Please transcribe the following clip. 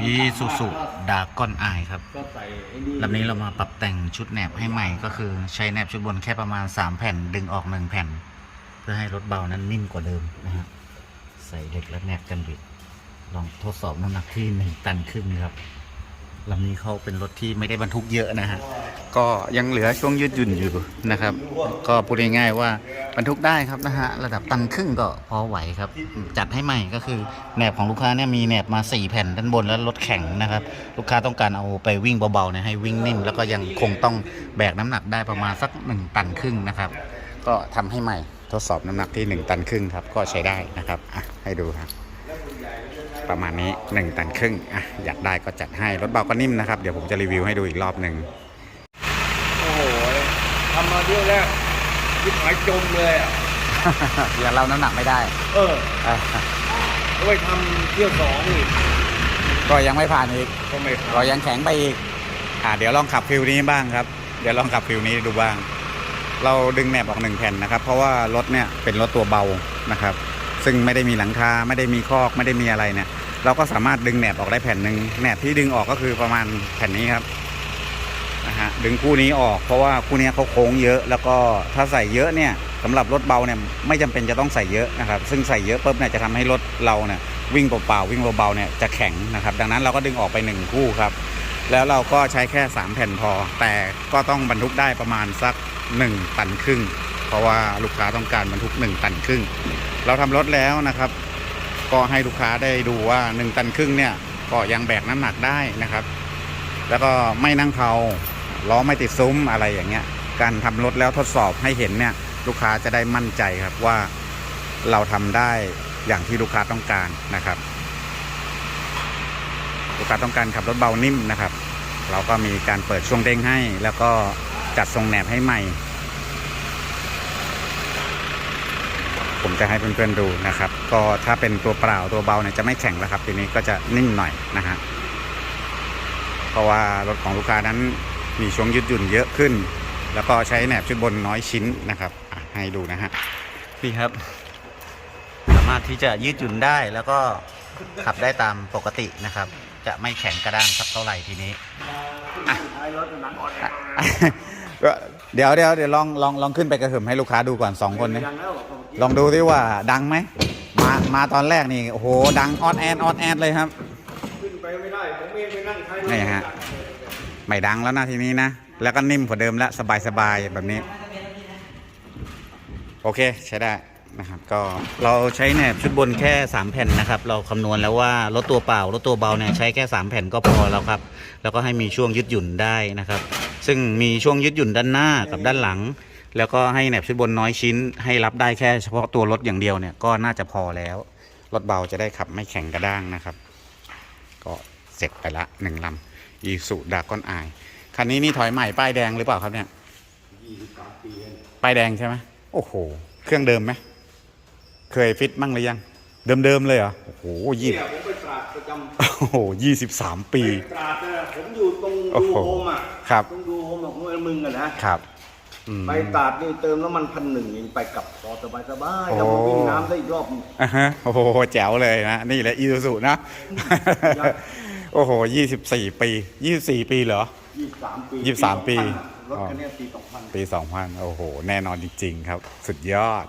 อีซูซูดาก้อนอายครับลำนี้เรามาปรับแต่งชุดแหนบให้ใหม่ก็คือใช้แหนบชุดบนแค่ประมาณ 3 แผ่นดึงออก 1 แผ่น เพื่อให้รถเบานั้นนิ่มกว่าเดิมนะฮะใส่เหล็กและแหนบกันบิด ลองทดสอบน้ำหนักที่หนึ่งตันครึ่งครับลำนี้เขาเป็นรถที่ไม่ได้บรรทุกเยอะนะฮะ ก็ยังเหลือช่วงยืดหยุ่นอยู่นะครับ ก็พูดง่ายๆว่าบรรทุกได้ครับนะฮะระดับตันครึ่งก็พอไหวครับ จัดให้ใหม่ก็คือแหนบของลูกค้าเนี่ยมีแหนบมา 4 แผ่นด้านบนแล้วรถแข็งนะครับ ลูกค้าต้องการเอาไปวิ่งเบาๆเนี่ยให้วิ่งนิ่ม แล้วก็ยังคงต้องแบกน้ำหนักได้ประมาณสัก 1 ตันครึ่งนะครับ ก็ทำให้ใหม่ทดสอบน้ำหนักที่ 1 ตันครึ่งครับก็ใช้ได้นะครับอะให้ดูครับประมาณนี้ 1 ตันครึ่งอะอยากได้ก็จัดให้รถเบาก็นิ่มนะครับ เดี๋ยวผมจะรีวิวให้ดูอีกรอบหนึ่ง ทำมาเที่ยวแรกยิบหายจมเลยอะอย่าเล่าน้ำหนักไม่ได้ เอออะเอาไปทำเที่ยวสองอีกก็ยังไม่ผ่านอีกก็ไม่ก็ทำยังแข็งไปอีก อ่า เดี๋ยวลองขับฟิวนี้บ้างครับ เดี๋ยวลองขับฟิวนี้ดูบ้าง เราดึงแหนบออกหนึ่งแผ่นนะครับ เพราะว่ารถเนี่ยเป็นรถตัวเบานะครับ ซึ่งไม่ได้มีหลังคาไม่ได้มีคอกไม่ได้มีอะไรเนี่ย เราก็สามารถดึงแหนบออกได้แผ่นหนึ่งแหนบที่ดึงออกก็คือประมาณแผ่นนี้ครับ นะฮะดึงคู่นี้ออกเพราะว่าคู่นี้เขาโค้งเยอะ แล้วก็ถ้าใส่เยอะเนี่ยสำหรับรถเบาเนี่ยไม่จำเป็นจะต้องใส่เยอะนะครับซึ่งใส่เยอะปุ๊บเนี่ยจะทำให้รถเราเนี่ยวิ่งเปล่าๆวิ่งเบาๆเนี่ยจะแข็งนะครับ ดังนั้นเราก็ดึงออกไปหนึ่งคู่ครับแล้วเราก็ใช้แค่ 3 แผ่นพอ แต่ก็ต้องบรรทุกได้ประมาณสัก 1 ตันครึ่ง เพราะว่าลูกค้าต้องการบรรทุก 1 ตันครึ่ง เราทำรถแล้วนะครับ ก็ให้ลูกค้าได้ดูว่า 1 ตันครึ่งเนี่ยก็ยังแบกน้ำหนักได้นะครับ แล้วก็ไม่นั่งเผา ล้อไม่ติดซุ้มอะไรอย่างเงี้ย การทำรถแล้วทดสอบให้เห็นเนี่ยลูกค้าจะได้มั่นใจครับว่าเราทำได้อย่างที่ลูกค้าต้องการนะครับ ลูกค้าต้องการขับรถเบานิ่มนะครับ เราก็มีการเปิดช่วงเด้งให้ แล้วก็จัดทรงแหนบให้ใหม่ ผมจะให้เพื่อนๆดูนะครับ ก็ถ้าเป็นตัวเปล่าตัวเบาเนี่ยจะไม่แข็งแล้วครับ ทีนี้ก็จะนิ่มหน่อยนะฮะเพราะว่ารถของลูกค้านั้น มีช่วงยืดหยุ่นเยอะขึ้น แล้วก็ใช้แหนบชุดบนน้อยชิ้นนะครับอะให้ดูนะฮะพี่ครับ สามารถที่จะยืดหยุ่นได้แล้วก็ขับได้ตามปกตินะครับ จะไม่แข็งกระด้างสักเท่าไหร่ทีนี้ท้ายรถหนังอ่อนก็เดี๋ยวเดี๋ยวเดี๋ยวลองลองลองขึ้นไปกระหึ่มให้ลูกค้าดูก่อนสองคนนี้ยังแล้วลองดูที่ว่าดังไหมมามาตอนแรกนี่โอ้โหดังออนแอนออนแอนเลยครับ ขึ้นไปไม่ได้ผมเองไปนั่งท้ายรถนี่ฮะ ไม่ดังแล้วนะทีนี้นะ แล้วก็นิ่มกว่าเดิมแล้วสบายสบายๆแบบนี้ โอเคใช้ได้นะครับก็เราใช้แหนบชุดบนแค่ 3 แผ่นนะครับ เราคำนวณแล้วว่ารถตัวเปล่ารถตัวเบาเนี่ยใช้แค่ 3 แผ่นก็พอแล้วครับ แล้วก็ให้มีช่วงยืดหยุ่นได้นะครับ ซึ่งมีช่วงยืดหยุ่นด้านหน้ากับด้านหลัง แล้วก็ให้แหนบชุดบนน้อยชิ้น ให้รับได้แค่เฉพาะตัวรถอย่างเดียวเนี่ยก็น่าจะพอแล้วรถเบาจะได้ขับไม่แข็งกระด้างนะครับ ก็เสร็จไปละหนึ่งลำ อีสุดากอนอายคันนี้นี่ถอยใหม่ป้ายแดงหรือเปล่าครับเนี่ยยี่สิบสามปีเองป้ายแดงใช่ไหมโอ้โห เครื่องเดิมไหมเคยฟิตบ้างหรือยัง เดิมๆเลยเหรอโอ้โหยี่เนี่ยผมไปตราดประจำโอ้โหยี่สิบสามปีไปตราดเนี่ยผมอยู่ตรงโอ้ดูโหโฮมอะครับตรงดูโฮมของมึงอะนะครับอืมไปตราดนี่เติมน้ำมันพันหนึ่งเองไปกลับต่อสบายสบายๆโอ้แล้วมาวิ่งน้ำได้อีกรอบหนึ่งอะฮะโอ้โหแจ๋วเลยนะ นี่แหละอีซูซูนะ โอ้โหยี่สิบสี่ปียี่สิบสี่ปีเหรอ ยี่สิบสามปียี่สิบสามปี รถคันเนี้ยปีสองพัน ปีสองพันโอ้โห แน่นอนจริง ๆ ครับ สุดยอด